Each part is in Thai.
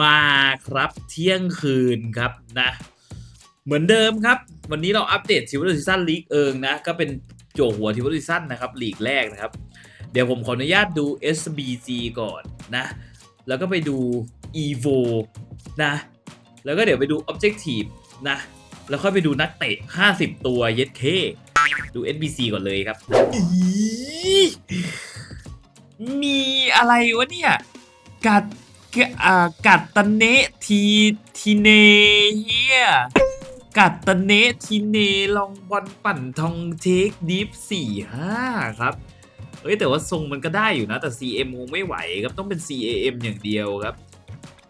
มาครับเที่ยงคืนครับนะ เหมือนเดิมครับ วันนี้เราอัปเดตทิวเตอร์ซีซั่นลีกเอิงนะ ก็เป็นโจหัวทิวเตอร์ซีซั่นนะครับลีกแรกนะครับ เดี๋ยวผมขออนุญาตดู SBG ก่อนนะ แล้วก็ไปดู EVO นะ แล้วก็เดี๋ยวไปดู Objective นะ แล้วค่อยไปดูนักเตะ 50 ตัวเย็ดเคดู SBC ก่อนเลยครับ มีอะไรวะเนี่ยกัดกะอ่า กัดตะเนะทีทีเนเฮียกัดตะเนะทีเนลองบอลปั่นทองเทคดิฟสี่ห้าครับ เอ้ยแต่ว่าทรงมันก็ได้อยู่นะ แต่ CM คงไม่ไหวครับต้องเป็น CAM อย่างเดียวครับ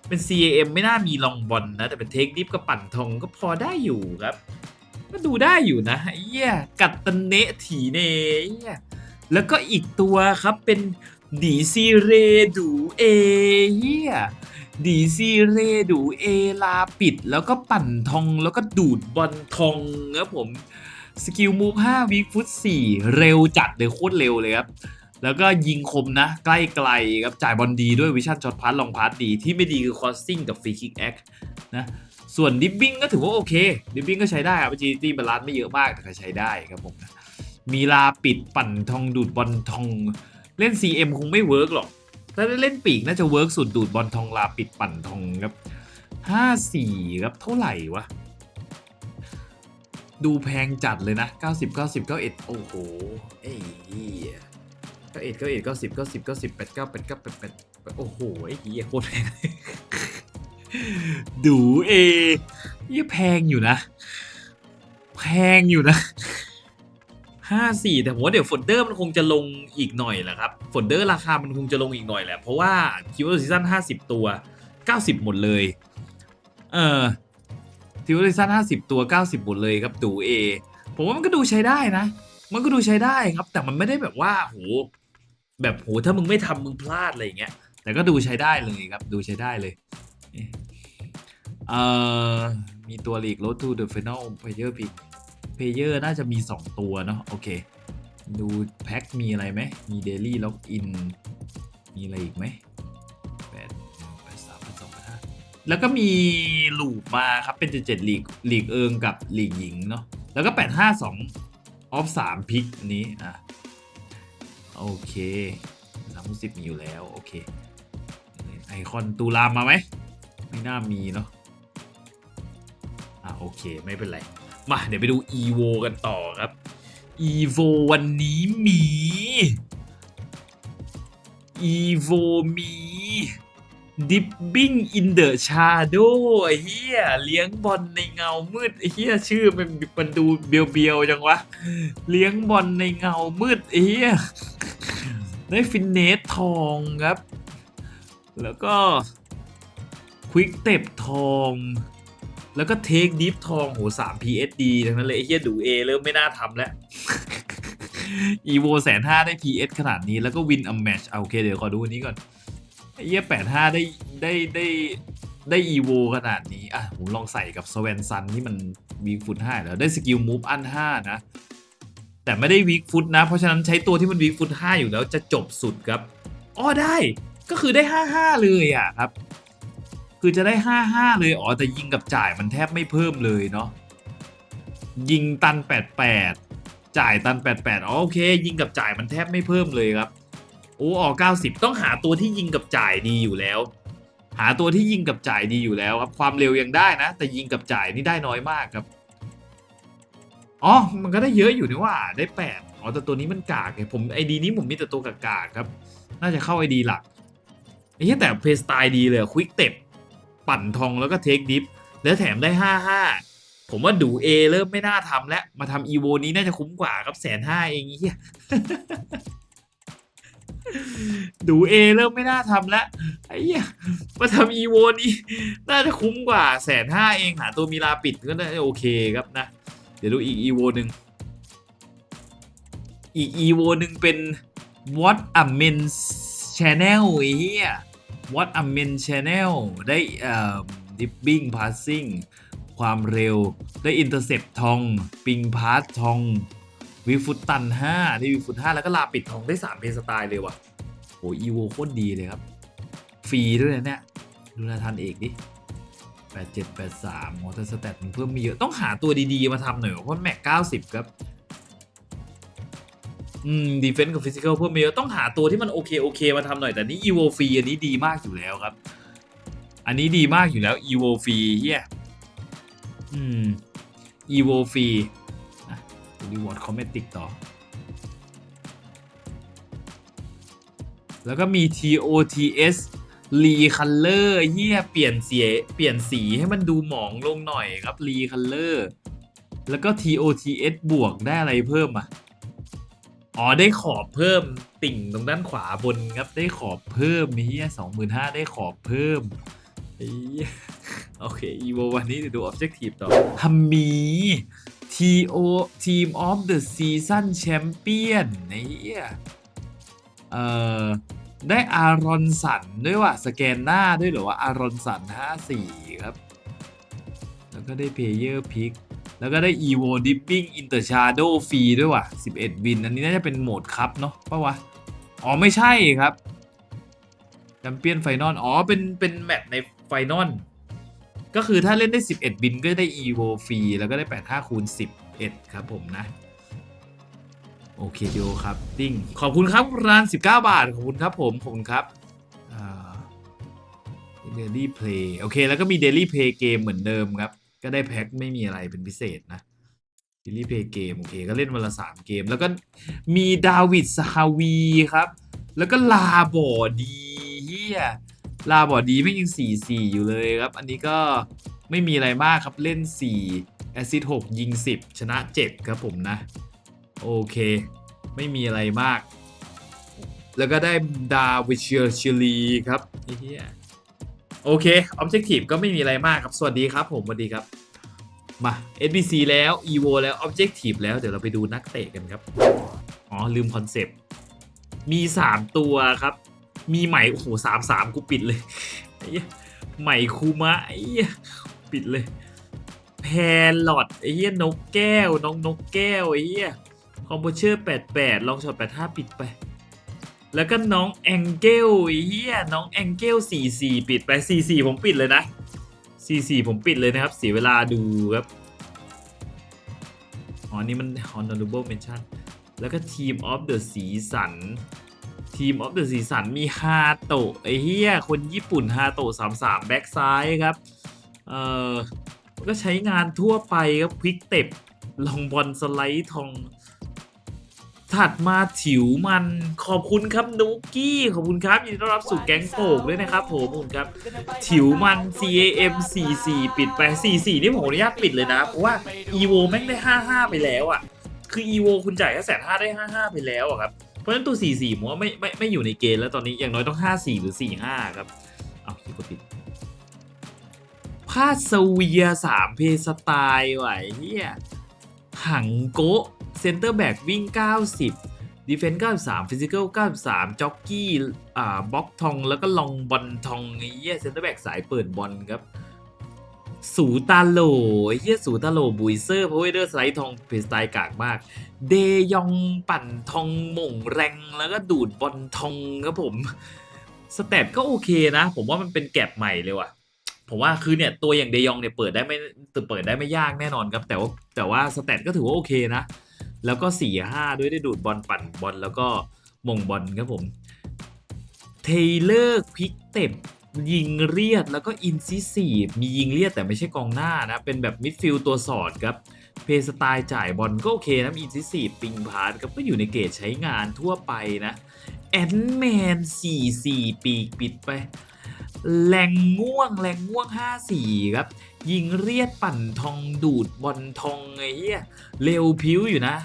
เป็น CAM ไม่น่ามีลองบอลนะ แต่เป็นเทคดิฟกับปั่นทองก็พอได้อยู่ครับ ก็ดูได้อยู่นะไอ้เหี้ยกัดตะเนะถีเนเหี้ยแล้วก็อีกตัวครับเป็น ดีซีเรดูเอเหี้ยดีซีเรดูเอลาปิด แล้วก็ปั่นทองแล้วก็ดูดบอลทองครับผม สกิลมูฟ5วิฟุต4เร็วจัดเลยโคตรเร็วเลยครับ แล้วก็ยิงคมนะ ใกล้ไกลครับ จ่ายบอลดีด้วยวิชั่นช็อตพาสลองพาสดีที่ไม่ดีคือคอสซิ่งกับฟรีคิกแอคนะส่วนดิฟบิ้งก็ถือว่าโอเค ดิฟบิ้งก็ใช้ได้ครับจีตี้บาลานซ์ไม่เยอะมากแต่ก็ใช้ได้ครับผมมีลาปิดปั่นทองดูดบอลทอง เล่น CM คงไม่เวิร์กหรอก ถ้าเล่นปีกน่าจะเวิร์กสุดดูดบอลทองลาปิดปั่นทองครับ54ครับเท่าไหร่วะ ดูแพงจัดเลยนะ 90 90 91 โอ้โหไอ้เหี้ย91 91 90 90 90 89 89 88โอ้โหไอ้เหี้ยโคตรแพงดูเอเหี้ยแพงอยู่นะ แพงอยู่นะ ห้าสี่แต่ผมว่าเดี๋ยวฝนเดอร์มันคงจะลงอีกหน่อยแหละครับฝนเดอร์ราคามันคงจะลงอีกหน่อยแหละ เพราะว่าคิวอร์ซีซั่นห้าสิบตัวเก้าสิบหมดเลย เออคิวอร์ซีซั่นห้าสิบตัวเก้าสิบหมดเลยครับดูเอผมว่ามันก็ดูใช้ได้นะ มันก็ดูใช้ได้ครับ แต่มันไม่ได้แบบว่าโหแบบโหถ้ามึงไม่ทำมึงพลาดอะไรอย่างเงี้ย แต่ก็ดูใช้ได้เลยครับ ดูใช้ได้เลยเออมีตัวลีก Road to the Final Player Pick เพเยอร์ เพเยอร์น่าจะมี 2 ตัวเนาะโอเค ดูแพ็คมีอะไรไหมมี Daily Login มีอะไรอีกไหมแปดแปดสามแปดสองแปดห้าแล้วก็มีลูปมาครับ เป็นเจ็ดลีกลีกเอิงกับลีกหญิงเนาะแล้วก็แปดห้าสองออฟสามพิกอันนี้อะโอเคสามสิบมีอยู่แล้วโอเคไอคอนตูรามมาไหมไม่น่ามีเนาะอะโอเคไม่เป็นไร มาเดี๋ยวไปดู EVO กันต่อครับ EVO วันนี้มี EVO มี Dipping in the Shadow เฮียเลี้ยงบอลในเงามืดเฮียชื่อมันมันดูเบียวๆจังวะ เลี้ยงบอลในเงามืดเฮียได้ฟินเนสทองครับ แล้วก็ควิกเต็บทอง แล้วก็เทคดิฟทองโหสาม PSD ทั้งนั้นเลยไอ้เฮียดูเอเริ่มไม่น่าทำแล้วอีโวแสนห้าได้ PS ขนาดนี้แล้วก็วินอัมแมชโอเคเดี๋ยวขอดูอันนี้ก่อนไอ้เฮียแปดห้าได้ได้ได้ได้อีโวขนาดนี้ อะ ผมลองใส่กับสเวนซันที่มันวีฟุตห้าแล้วได้สกิลมูฟอันห้านะ แต่ไม่ได้วีฟุตนะ เพราะฉะนั้นใช้ตัวที่มันวีฟุตห้าอยู่แล้วจะจบสุดครับอ๋อได้ก็คือได้ห้าห้าเลยอะครับ คือจะได้ 5-5 เลยอ๋อแต่ยิงกับจ่ายมันแทบไม่เพิ่มเลยเนาะยิงตัน 88 จ่ายตัน 88อ๋อโอเค ยิงกับจ่ายมันแทบไม่เพิ่มเลยครับโอ้ออก90 ต้องหาตัวที่ยิงกับจ่ายดีอยู่แล้ว หาตัวที่ยิงกับจ่ายดีอยู่แล้วครับความเร็วยังได้นะ แต่ยิงกับจ่ายนี่ได้น้อยมากครับอ๋อมันก็ได้เยอะอยู่นี่ว่าได้ 8อ๋อแต่ตัวนี้มันกากไงผมไอดีนี้ผมมีแต่ตัวกากๆครับ น่าจะเข้าไอดีหลักไอ้เหี้ยแต่เพย์สไตล์ดีเลยควิกเต็บ ปั่นทองแล้วก็เทคดิฟแล้วแถมได้ 55 ผมว่าดู A เริ่มไม่น่าทำแล้ว มาทำอีโวนี้น่าจะคุ้มกว่าครับแสนห้าเองเฮียดูเอเริ่มไม่น่าทำแล้วไอ้เหี้ยมาทำอีโวนี่น่าจะคุ้มกว่าแสนห้าเองหาตัวมีลาปิดก็น่าจะโอเคครับนะ เดี๋ยวดูอีกอีโวหนึ่งอีกอีโวหนึ่งเป็น What a Men Channel ไอ้เหี้ย What a Men Channel ได้เอ่อ Dipping Passing ความเร็วได้ Intercept ทอง ปิงพาสทอง วิฟุตตัน 5 ได้วิฟุต5แล้วก็ลาปิดทองได้ 3 เพนสไตล์เลยว่ะโหอีโวโคตรดีเลยครับ ฟรีด้วยนะเนี่ย ดูนาทันเอกดิ87 83มอเตอร์สแตทมันเพิ่มมีเยอะ ต้องหาตัวดีๆมาทำหน่อยว่ะเพราะแม็ก90 ครับ อืมดีเฟนส์กับฟิสิกอลเพิ่มเยอะต้องหาตัวที่มันโอเคโอเคมาทำหน่อยแต่นี่อีโวฟีอันนี้ดีมากอยู่แล้วครับ อันนี้ดีมากอยู่แล้วอีโวฟีเฮียอืมอีโวฟีรีวอร์ดคอมเมติกต่อ แล้วก็มี TOTS รีคัลเลอร์เฮียเปลี่ยนสีเปลี่ยนสีให้มันดูหมองลงหน่อยครับรีคัลเลอร์แล้วก็ TOTS บวกได้อะไรเพิ่มอะ อ๋อได้ขอบเพิ่มติ่งตรงด้านขวาบนครับได้ขอบเพิ่มเฮียสองหมื่นห้าได้ขอบเพิ่มโอเคอีโววันนี้เดี๋ยวดู Objective ต่อฮัมมี TO Team of the Season Champion เฮียเอ่อ ได้อารอนสันด้วยว่ะสแกนหน้าด้วยหรือว่าอารอนสัน 54 ครับ แล้วก็ได้เพลเยอร์พิก แล้วก็ได้ Evo Dipping Inter Shadow ฟรีด้วยว่ะ 11วิน อันนี้น่าจะเป็นโหมดคัพเนาะป่ะวะ อ๋อ ไม่ใช่ครับแชมเปี้ยนไฟนอล อ๋อ เป็น เป็นแมตช์ในไฟนอล ก็คือถ้าเล่นได้ 11 บินก็ได้ Evo ฟรี แล้วก็ได้ 85คูณ11 ครับผมนะ โอเคเดียครับ ติ้ง ขอบคุณครับร้าน 19 บาท ขอบคุณครับผม ขอบคุณครับเดลี่เพลย์ โอเค แล้วก็มีเดลี่เพลย์เกมเหมือนเดิมครับ ก็ได้แพ็คไม่มีอะไรเป็นพิเศษนะเดลี่เพย์เกมโอเคก็เล่นวันละ3เกม แล้วก็มีดาวิดสฮาวีครับ แล้วก็ลาบอดีเฮียลาบอดีไม่ยัง4-4อยู่เลยครับ อันนี้ก็ไม่มีอะไรมากครับเล่น4แอซิด6ยิง10ชนะ7ครับผมนะ โอเค ไม่มีอะไรมาก แล้วก็ได้ดาวิเชียร์ชิลีครับเฮีย โอเค Objective ก็ไม่มีอะไรมากครับ สวัสดีครับผมสวัสดีครับ มา SBC แล้ว EVO แล้ว Objective แล้วเดี๋ยวเราไปดูนักเตะกันครับ อ๋อ ลืมคอนเซปต์ มี 3 ตัวครับ มีใหม่ โอ้โหสามสามกูปิดเลยไอ้เหี้ยใหม่คูมะไอ้ยปิดเลย แพรลอดไอ้เหี้ยนกแก้ว น้องนกแก้วไอ้เหี้ยคอมโพเชอร์88ลองช็อต85ปิดไป แล้วก็น้องแองเกลไอ้เหี้ยน้องแองเกล44 ปิดไป44ผมปิดเลยนะ44ผมปิดเลยนะครับ เสียเวลาดูครับ อ๋อ นี่มัน honorable mention แล้วก็ team of the สีสัน team of the สีสันมีฮาโตะไอ้เหี้ยคนญี่ปุ่นฮาโตะ33 แบ็กซ้ายครับ เอ่อ ก็ใช้งานทั่วไปครับ ควิกเต็บลองบอลสไลด์ทอง ถัดมาถิวมันขอบคุณครับนุกกี้ขอบคุณครับยินดีต้อนรับสู่แก๊งโปกด้วยนะครับผมขอบคุณครับ ถิวมัน CAM 44ปิดไป44นี่ผมอนุญาตปิดเลยนะ เพราะว่า EVO แม่งได้ 55 ไปแล้วอะ คือ EVO คุณจ่ายแค่แสนห้าได้ 55 ไปแล้วอะครับ เพราะฉะนั้นตัว 44ผมว่าไม่ไม่ไม่อยู่ในเกณฑ์แล้วตอนนี้อย่างน้อยต้อง 54 หรือ 45 ครับ เอาคิดก็ปิดพาสเวียสามเพสไตล์ไหวเฮียหังโกะ เซนเตอร์แบ็กวิ่ง 90ดีเฟนส์93ฟิสิกอล93จ็อกกี้อ่าบล็อกทอง แล้วก็ลองบอลทองเหี้ยเซนเตอร์แบ็กสายเปิดบอลครับ สูตาโหลไอ้เหี้ยสูตาโหลบุยเซอร์เพราะว่าเดอร์สไลด์ทองเพสไตล์กากมาก เดยองปั่นทองหม่งแรงแล้วก็ดูดบอลทองครับผมสเตตก็โอเคนะ ผมว่ามันเป็นแก็บใหม่เลยว่ะผมว่าคือเนี่ยตัวอย่างเดยองเนี่ยเปิดได้ไม่เปิดได้ไม่ยากแน่นอนครับ แต่ว่าแต่ว่าสเตตก็ถือว่าโอเคนะ แล้วก็4ี่ห้าด้วยได้ดูดบอลปั่นบอลแล้วก็มงบอลครับผม เทเลอร์พิกเต็บยิงเลียดแล้วก็อินซิซีมียิงเลียดแต่ไม่ใช่กองหน้านะ เป็นแบบมิดฟิลด์ตัวสอดครับ เพสไตล์จ่ายบอลก็โอเคนะอินซิซีปิงพาร์ครับก็อยู่ในเกจใช้งานทั่วไปนะแอนแมน44 ปีกปิดไป แรงง่วงแรงง่วง 54 ครับ ยิงเรียดปั่นทองดูดบอลทองไอ้เหี้ยเร็วพิ้วอยู่นะ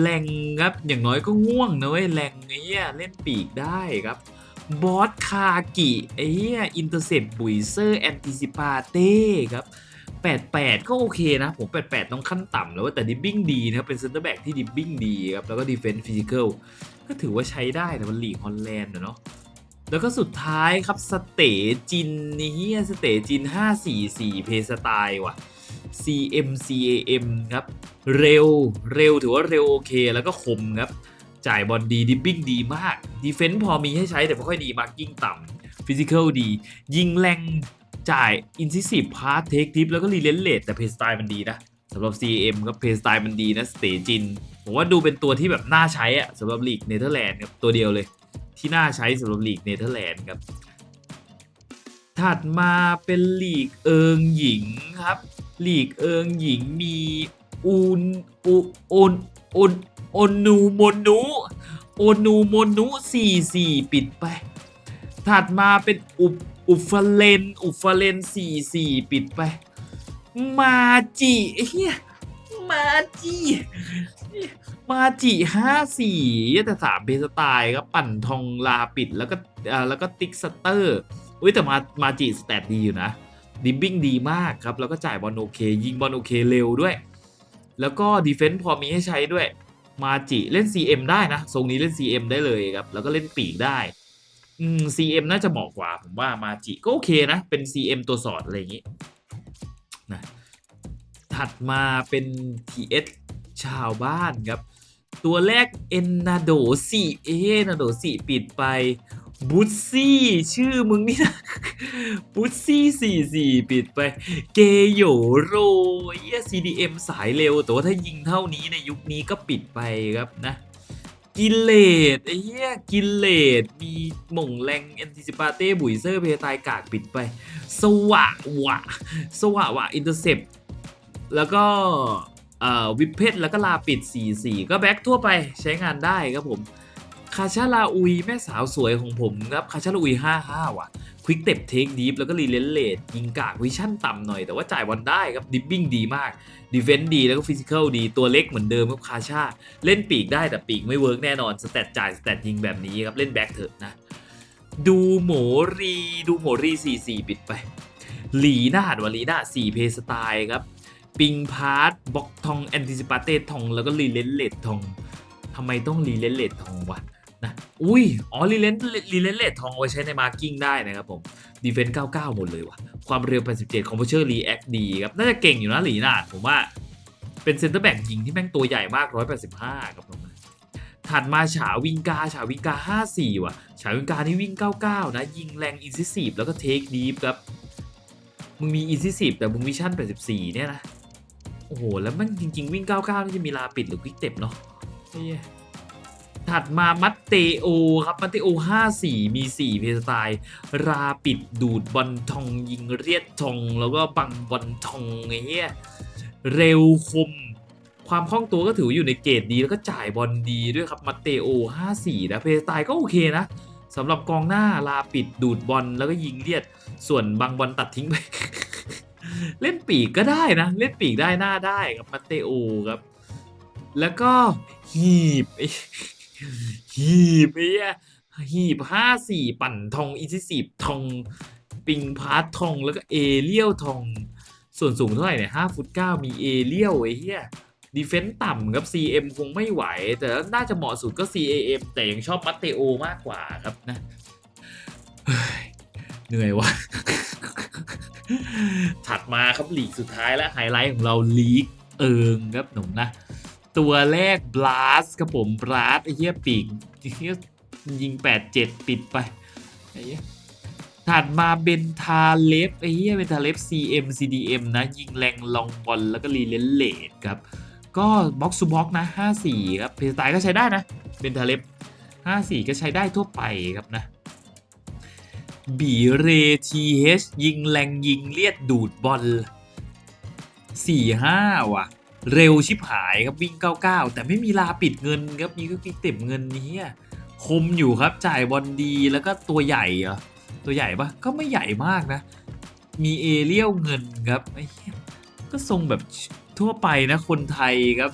แรงครับอย่างน้อยก็ง่วงนะเว้ยแรงไอ้เหี้ยเล่นปีกได้ครับบอสคากิไอ้เหี้ยอินเตอร์เซปบุยเซอร์แอนติซิปาเต้ครับ 88 ก็โอเคนะ ผม 88 ต้องขั้นต่ำแล้วแต่ดิบบิ้งดีนะครับ เป็นเซนเตอร์แบ็กที่ดิบบิ้งดีครับ แล้วก็ดีเฟนส์ฟิสิกอลก็ถือว่าใช้ได้แต่มันหลีกฮอลแลนด์อะเนาะ แล้วก็สุดท้ายครับสเตจินนี่เฮียสเตจิน 544 เพสไตล์ว่ะ CM CAM ครับ เร็วเร็วถือว่าเร็วโอเค แล้วก็คมครับ จ่ายบอลดีดิบบิ้งดีมากดีเฟนส์พอมีให้ใช้แต่ไม่ค่อยดีมาร์กิ้งต่ำฟิสิกอลดี ยิงแรงจ่ายอินซิสิบพาร์ทเทคทิปแล้วก็รีเลนเลตแต่เพสไตล์มันดีนะสำหรับ CM ก็เพสไตล์มันดีนะสเตจินผมว่าดูเป็นตัวที่แบบน่าใช้อะสำหรับลีกเนเธอร์แลนด์ครับตัวเดียวเลย ที่น่าใช้สำหรับลีกเนเธอร์แลนด์ครับ ถัดมาเป็นลีกเอิงหญิงครับลีกเอิงหญิงมีอูนอูโอนโอนโอนูโมนุโอนูโมนุสี่สี่ปิดไป ถัดมาเป็นอุบอุฟเลนอุฟเลนสี่สี่ปิดไป มาจิเฮียมาจิ มาจิห้าสีแต่สามเพสไตล์ครับปั่นทองลาปิดแล้วก็อ่แล้วก็ติ๊กสเตอร์อุ้ยแต่มามาจิสแตทดีอยู่นะดิบบิ้งดีมากครับ แล้วก็จ่ายบอลโอเค ยิงบอลโอเคเร็วด้วย แล้วก็ดีเฟนส์พอมีให้ใช้ด้วย มาจิเล่น CM ได้นะ ทรงนี้เล่น CM ได้เลยครับ แล้วก็เล่นปีกได้อืม CM น่าจะเหมาะกว่า ผมว่ามาจิก็โอเคนะ เป็น CM ตัวสอดอะไรอย่างงี้นะถัดมาเป็น TS ชาวบ้านครับ ตัวแรกเอ็นนาโดสีเอนาโดสีปิดไปบุซซี่ชื่อมึงนี่นะบุซซี่สี่สี่ปิดไป เกโยโรเฮีย CDM สายเร็ว แต่ว่าถ้ายิงเท่านี้ในยุคนี้ก็ปิดไปครับนะ กิเลดไอ้เหี้ยกิเลดมีหม่งแรงแอนติซิปาเต้บุยเซอร์เพตายกากปิดไป สวะวะ สวะวะอินเตอร์เซปแล้วก็ วิปเพชแล้วก็ลาปิด 4-4 ก็แบ็คทั่วไปใช้งานได้ครับผม คาชาลาอุยแม่สาวสวยของผมครับ คาชาลาอุย 55 ว่ะควิกเต็บเทคดีฟแล้วก็รีเลนเลดยิงกากวิชั่นต่ำหน่อยแต่ว่าจ่ายบอลได้ครับดิบบิ้งดีมากดีเฟนต์ดีแล้วก็ฟิสิกอลดีตัวเล็กเหมือนเดิมครับคาชา เล่นปีกได้แต่ปีกไม่เวิร์กแน่นอนสแตทจ่ายสแตทยิงแบบนี้ครับเล่นแบ็คเถอะนะ ดูโหมรีดูโหมรี 44 ปิดไปหลีนาดวะลีนาด4เพสไตล์ครับ ปิงพาร์ตบ็อกทองแอนติซิปาเตทองแล้วก็รีเลนเลดทองทำไมต้องรีเลนเลดทองวะนะอุ้ยอ๋อรีเลนรีเลนเลดทองเอาไว้ใช้ในมาร์กิ้งได้นะครับผมดีเฟนต์99 หมดเลยวะความเร็ว 87 คอมเพเชอร์รีแอคดีครับ น่าจะเก่งอยู่นะหลีนาดผมว่าเป็นเซนเตอร์แบ็กยิงที่แม่งตัวใหญ่มาก 185 ครับผมถัดมาฉาวิงกาฉาวิงกา 54 ว่ะ ฉาวิงกานี่วิ่ง 99 นะ ยิงแรงอินซิซีฟแล้วก็เทคดีฟครับ มึงมีอินซิซีฟแต่มึงวิชั่น 84 เนี่ยนะ โอ้โห แล้วมันจริง ๆ วิ่ง 99 นี่จะมีลาปิดหรือควิกเต็บเนาะเหี้ยถัดมามัตเตโอครับมัตเตโอ 54 มี 4 เพสไตล์ ราปิดดูดบอลทองยิงเรียดทอง แล้วก็บังบอลทองไอ้เงี้ยเร็วคม ความคล่องตัวก็ถือว่าอยู่ในเกรดดี แล้วก็จ่ายบอลดีด้วยครับมัตเตโอ 54 นะเพสไตล์ก็โอเคนะสำหรับกองหน้าลาปิดดูดบอลแล้วก็ยิงเลียด ส่วนบางบอลตัดทิ้งไป เล่นปีกก็ได้นะ เล่นปีกได้หน้าได้ครับมัตเตโอครับ แล้วก็หีบไอ้หีบไอ้เหี้ยหีบห้าสี่ปั่นทองอิซิสีบทองปิงพาร์ททองแล้วก็เอเลียวทอง ส่วนสูงเท่าไหร่เนี่ยห้าฟุตเก้ามีเอเลียวไอ้เหี้ยดีเฟนต์ต่ำครับ CM คงไม่ไหว แต่น่าจะเหมาะสุดก็ CAM แต่ยังชอบมัตเตโอมากกว่าครับนะเฮ้ยเหนื่อยวะ ถัดมาครับลีกสุดท้ายและไฮไลท์ของเราลีกเอิงครับหนุ่มนะ ตัวแรกบลาสครับผมบลาสไอ้เหี้ยปีกไอ้เหี้ยยิง 8-7 ปิดไปไอ้เหี้ยถัดมาเบนทาเลฟไอ้เหี้ยเบนทาเลฟ CM CDM นะ ยิงแรงลองบอลแล้วก็รีเลนเลดครับ ก็บ็อกซ์ o บ็อกนะ 54 ครับเพสไตล์ก็ใช้ได้นะเบนทาเลฟ54 ก็ใช้ได้ทั่วไปครับนะ บีเรทีเฮยิงแรงยิงเลียดดูดบอล4-5ว่ะ เร็วชิบหายครับวิ่ง99แต่ไม่มีลาปิดเงินครับมีก็ปิดเต็มเงินนี้อะคมอยู่ครับจ่ายบอลดีแล้วก็ตัวใหญ่เหรอตัวใหญ่ปะก็ไม่ใหญ่มากนะ มีเอเลียวเงินครับไอ้ก็ทรงแบบทั่วไปนะคนไทยครับ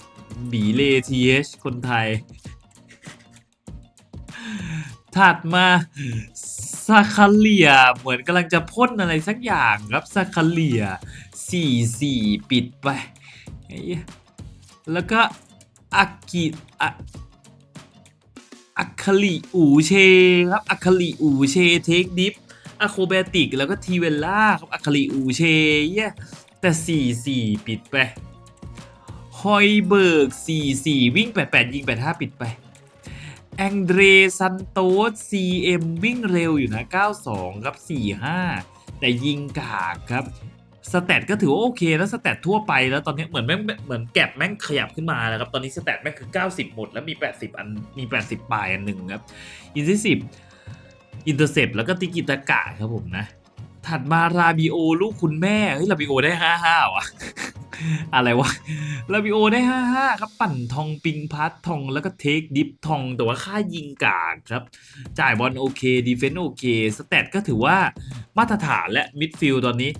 บีเลทีเอชคนไทย ถัดมาซาคาเลียเหมือนกำลังจะพ่นอะไรสักอย่างครับซาคาเลียสี่สี่ปิดไป แล้วก็อากิอะอะคาลิอูเชครับอะคาลิอูเชเทคดิฟอะโครแบติกแล้วก็ทีเวลล่าครับอะคาลิอูเชเยแต่สี่สี่ปิดไป ฮอยเบิร์กสี่สี่วิ่งแปดแปดยิงแปดห้าปิดไป แองเดรซันโตส CM วิ่งเร็วอยู่นะ 92 ครับ 45 แต่ยิงกากครับสแตทก็ถือว่าโอเคแล้วสแตททั่วไปแล้วตอนนี้เหมือนแม่งเหมือนแก็บแม่งขยับขึ้นมาแล้วครับ ตอนนี้สแตทแม่งคือ 90 หมด แล้วมี 80 อันมี 80 ปลายอันหนึ่งครับอินซิสิบอินเตอร์เซปแล้วก็ติกิตะกะครับผมนะ ถัดมาราบิโอลูกคุณแม่เฮ้ยราบิโอได้55ว่ะอะไรวะลาบิโอได้55ครับปั่นทองปิงพัททองแล้วก็เทคดิฟทองแต่ว่าค่ายิงกากครับ จ่ายบอลโอเคดีเฟนต์โอเคสแตทก็ถือว่ามาตรฐานและมิดฟิลด์ตอนนี้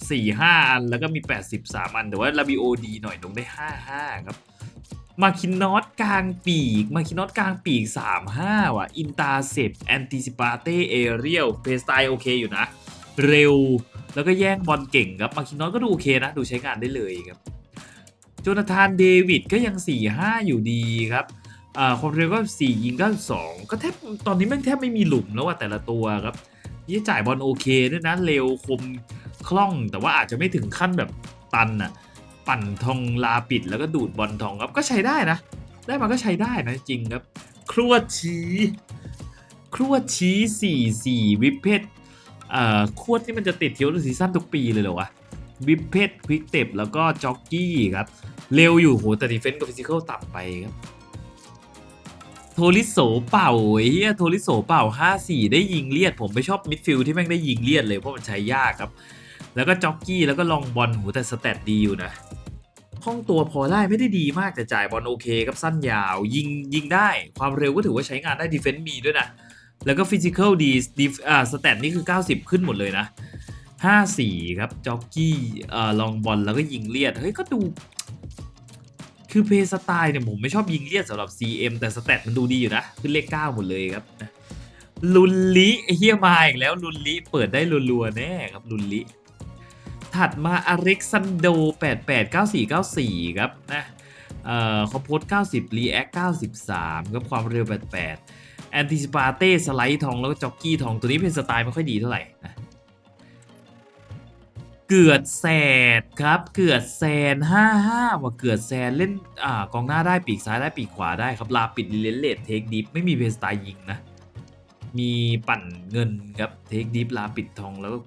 90 45 อัน แล้วก็มี 83 อัน แต่ว่าลาบิโอดีหน่อยลงได้ 55 ครับ มาคินนอตกลางปีก มาคินนอตกลางปีก 35 ว่ะ อินตาเซปแอนติซิปาเตเอเรียลเพสไตล์โอเคอยู่นะ เร็วแล้วก็แย่งบอลเก่งครับ มาคินนอตก็ดูโอเคนะ ดูใช้งานได้เลยครับโจนาธานเดวิดก็ยัง 4-5 อยู่ดีครับอ่าคนเร็วก็ 4 ยิงก็2ก็แทบตอนนี้แม่งแทบไม่มีหลุมแล้วว่าแต่ละตัวครับยี่จ่ายบอลโอเคด้วยนะ เร็วคมคล่องแต่ว่าอาจจะไม่ถึงขั้นแบบตันอะ ปั่นทองลาปิดแล้วก็ดูดบอลทองครับก็ใช้ได้นะ ได้มาก็ใช้ได้นะจริงครับ ครวดชี้ครวดชี้สี่สี่วิปเพชเอ่อครวดนี่มันจะติดเทียวซีซั่นทุกปีเลยเหรอวะวิปเพชควิกเต็บแล้วก็จ็อกกี้ครับ เร็วอยู่โหแต่ดีเฟนส์กับฟิสิกอลต่ำไปครับโทริโสเป่าเฮียโทริโสเป่า 5-4 ได้ยิงเลียด ผมไม่ชอบมิดฟิลด์ที่แม่งได้ยิงเลียดเลยเพราะมันใช้ยากครับ แล้วก็จ็อกกี้แล้วก็ลองบอลโหแต่สแตทดีอยู่นะ ล่องตัวพอได้ไม่ได้ดีมากแต่จ่ายบอลโอเคครับสั้นยาว ยิงยิงได้ความเร็วก็ถือว่าใช้งานได้ดีเฟนส์มีด้วยนะ แล้วก็ฟิสิกอลดีอ่าสแตทนี่คือ 90 ขึ้นหมดเลยนะ 5-4 ครับจ็อกกี้เอ่อลองบอลแล้วก็ยิงเลียด เฮ้ย ก็ดู คือเพย์สไตล์เนี่ยผมไม่ชอบยิงเลียดสำหรับ CM แต่สแตทมันดูดีอยู่นะ ขึ้นเลข 9 หมดเลยครับลุนลิเฮียมาอีกแล้วลุนลิเปิดได้รัวๆแน่ครับลุนลิ ถัดมาอเล็กซานโด889494 ครับนะเอ่อคอมโพส90 React 93 ครับความเร็ว 88 แอนติ i ิปาเต้สไลด์ทองแล้วก็จ็อกกี้ทองตัวนี้เป็นสไตล์ไม่ค่อยดีเท่าไหร่นะเกือดแสดครับเกือดแซน55ว่าเกือดแซนเล่นอ่ากองหน้าได้ปีกซ้ายได้ปีกขวาได้ครับลาปิดเลนเลดเทคดิฟไม่มีเพสไตล์ยิงนะ มีปั่นเงินครับเทคดิฟลาปิดทองแล้วก็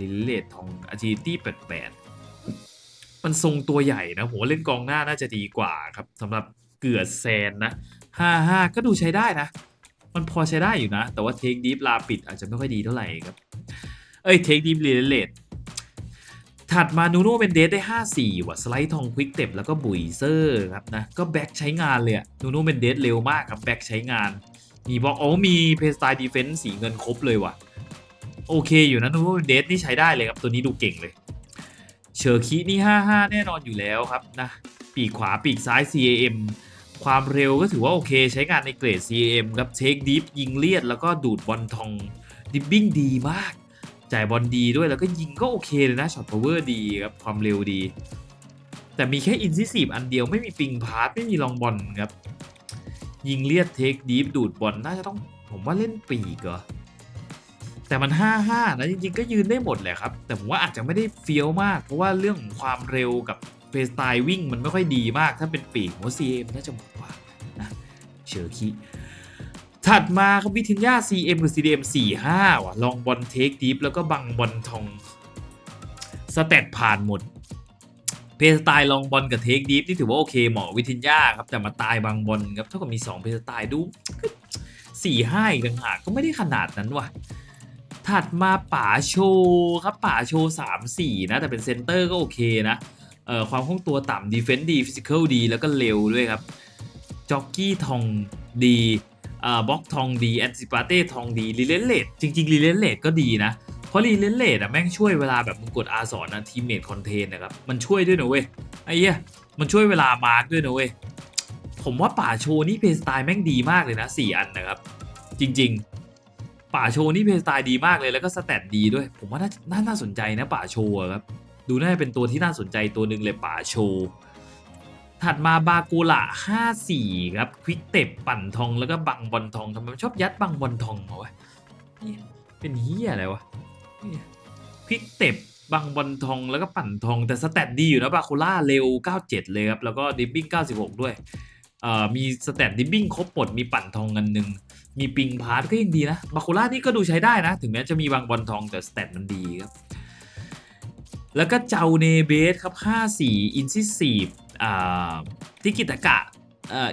ลิเลดทองอาจีตี้88 มันทรงตัวใหญ่นะผมว่าเล่นกองหน้าน่าจะดีกว่าครับสำหรับเกือแซนนะ 55 ก็ดูใช้ได้นะ มันพอใช้ได้อยู่นะ แต่ว่าเทคดิฟลาปิดอาจจะไม่ค่อยดีเท่าไหร่ครับ เอ้ยเทคดิฟลนเลดถัดมานูโน่เป็นเดสได้ 5-4 ว่ะ สไลด์ทองควิกเต็บแล้วก็บุยเซอร์ครับนะ ก็แบ็กใช้งานเลยอะนูโน่เป็นเดสเร็วมากครับ แบ็กใช้งาน มีบล็อกโอ้มีเพสไตล์ดีเฟนส์สีเงินครบเลยว่ะ โอเคอยู่นะนูโน่เดสนี่ใช้ได้เลยครับตัวนี้ดูเก่งเลย เชอร์คีนี่ 5-5 แน่นอนอยู่แล้วครับนะปีกขวาปีกซ้าย CAM ความเร็วก็ถือว่าโอเคใช้งานในเกรด CAM ครับเทคดิฟยิงเลียด แล้วก็ดูดบอลทองดิบบิ้งดีมาก จ่ายบอลดีด้วยแล้วก็ยิงก็โอเคเลยนะช็อตพาวเวอร์ดีครับความเร็วดี แต่มีแค่อินซิซีฟอันเดียวไม่มีปิงพาร์ทไม่มีลองบอลครับยิงเลียดเทคดีฟดูดบอลน่าจะต้องผมว่าเล่นปีกเหรอ แต่มัน 5-5 นะ จริง ๆ ก็ยืนได้หมดแหละครับ แต่ผมว่าอาจจะไม่ได้เฟี้ยวมาก เพราะว่าเรื่องของความเร็วกับเพสไตล์วิ่งมันไม่ค่อยดีมาก ถ้าเป็นปีกหัวซีเอ็มน่าจะเหมดกว่านะเชอร์คีถัดมาครับวิทินยา CM กับ CDM 45ว่ะลองบอลเทคดีฟแล้วก็บังบอลทองสเตตผ่านหมดเพสไตล์ลองบอลกับเทคดีฟนี่ถือว่าโอเคเหมาะวิทินยาครับ แต่มาตายบางบอลครับเท่ากับมี 2 เพสไตล์ดูสี่ห้าอีกต่างหากก็ไม่ได้ขนาดนั้นว่ะ ถัดมาป่าโชครับป่าโชสามสี่นะแต่เป็นเซนเตอร์ก็โอเคนะเอ่อความคล่องตัวต่ำดีเฟนส์ดีฟิสิกอลดีแล้วก็เร็วด้วยครับจ็อกกี้ทองดีอ่าบล็อกทองดีแอนติปาเต้ทองดีรีเลนเลดจริงๆรีเลนเลดก็ดีนะ เพราะรีเลนเลดอะแม่งช่วยเวลาแบบมึงกด R สอนนะทีมเมทคอนเทนนะครับ มันช่วยด้วยนะเว้ยไอ้เหี้ยมันช่วยเวลามาร์กด้วยนะเว้ยผมว่าป่าโชนี่เพลย์สไตล์แม่งดีมากเลยนะสี่อันนะครับ จริงๆ ป่าโชว์นี่เพลย์สไตล์ดีมากเลยแล้วก็สแตทดีด้วย ผมว่าน่าน่าน่าสนใจนะป่าโชว์ครับดูน่าจะเป็นตัวที่น่าสนใจตัวหนึ่งเลยป่าโชว์ถัดมาบากูละ54 ครับควิกเต็บปั่นทองแล้วก็บังบอลทองทำไมชอบยัดบังบอลทองมาวะเนี่เป็นเฮียอะไรวะควิกเต็บบังบอลทองแล้วก็ปั่นทองแต่สแตทดีอยู่นะบาคูล่าเร็ว 97 เลยครับ แล้วก็ดิบบิ้ง 96 ด้วย มีสแตทดิบบิ้งครบหมดมีปั่นทองกันหนึ่งมีปิงพาร์ทก็ยังดีนะบาคูล่านี่ก็ดูใช้ได้นะ ถึงแม้จะมีบางบอลทองแต่สแตทมันดีครับ แล้วก็เจ้าเนเบสครับ 54 อินซิซีฟอ่าทิกิตะกะ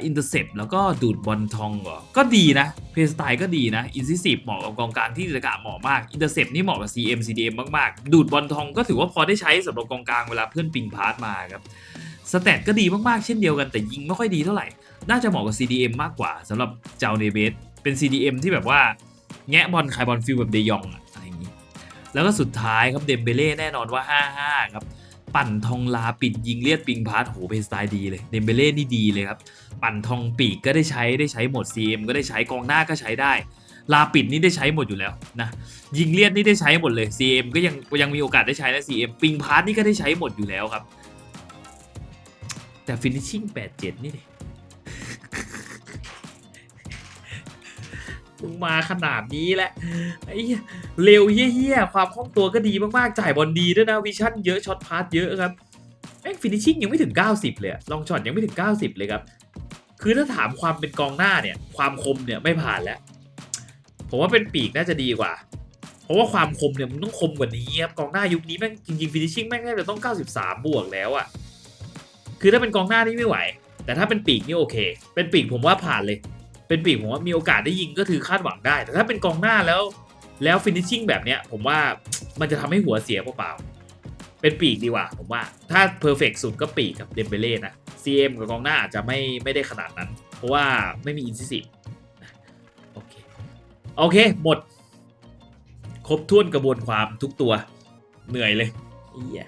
อินเตอร์เซปแล้วก็ดูดบอลทองก็ดีนะ เพย์สไตล์ก็ดีนะ อินซิซีฟเหมาะกับกองกลางที่กิตะกะเหมาะมาก อินเตอร์เซปนี่เหมาะกับ CM CDM มาก ๆ ดูดบอลทองก็ถือว่าพอได้ใช้สำหรับกองกลางเวลาเพื่อนปิงพาร์ทมาครับ สแตทก็ดีมากๆ เช่นเดียวกันแต่ยิงไม่ค่อยดีเท่าไหร่ น่าจะเหมาะกับ CDM มากกว่าสำหรับเจ้าเนเบสเป็น CDM ที่แบบว่าแงะบอลขายบอลฟิลแบบเดยองอะอะไรอย่างนี้ แล้วก็สุดท้ายครับเดมเบเล่แน่นอนว่า 5-5 ครับ ปั่นทองลาปิดยิงเลียดปิงพาร์ทโหเป็นสไตล์ดีเลยเดมเบเล่นี่ดีเลยครับ ปั่นทองปีกก็ได้ใช้ได้ใช้หมด CM ก็ได้ใช้กองหน้าก็ใช้ได้ลาปิดนี่ได้ใช้หมดอยู่แล้วนะยิงเลียดนี่ได้ใช้หมดเลย CM ก็ยังยังมีโอกาสได้ใช้นะ CM ปิงพาร์ทนี่ก็ได้ใช้หมดอยู่แล้วครับ แต่ finishing 87นี่ดิมึงมาขนาดนี้แหละไอ้เหี้ยเร็วเฮี้ยๆ ความคล่องตัวก็ดีมาก ๆ จ่ายบอลดีด้วยนะ วิชั่นเยอะ ช็อตพาสเยอะครับแม่งฟินิชชิ่งยังไม่ถึง 90 เลยลองช็อตยังไม่ถึง 90 เลยครับ คือถ้าถามความเป็นกองหน้าเนี่ย ความคมเนี่ยไม่ผ่านแล้ว ผมว่าเป็นปีกน่าจะดีกว่า เพราะว่าความคมเนี่ยมันต้องคมกว่านี้ครับ กองหน้ายุคนี้แม่งจริงๆฟินิชชิ่งแม่งน่าจะต้อง 93 บวกแล้วอะ คือถ้าเป็นกองหน้านี่ไม่ไหว แต่ถ้าเป็นปีกนี่โอเค เป็นปีกผมว่าผ่านเลย เป็นปีกผมว่ามีโอกาสได้ยิงก็คือคาดหวังได้ แต่ถ้าเป็นกองหน้าแล้ว แล้วฟินิชชิ่งแบบเนี้ยผมว่ามันจะทำให้หัวเสียเปล่าๆเป็นปีกดีกว่า ผมว่า ถ้าเพอร์เฟกสุดก็ปีกกับเดมเบเล่นะ CM กับกองหน้าอาจจะไม่ไม่ได้ขนาดนั้น เพราะว่าไม่มีอินซิสิโอเคโอเคหมด ครบถ้วนกระบวนความทุกตัวเหนื่อยเลยเหี้ย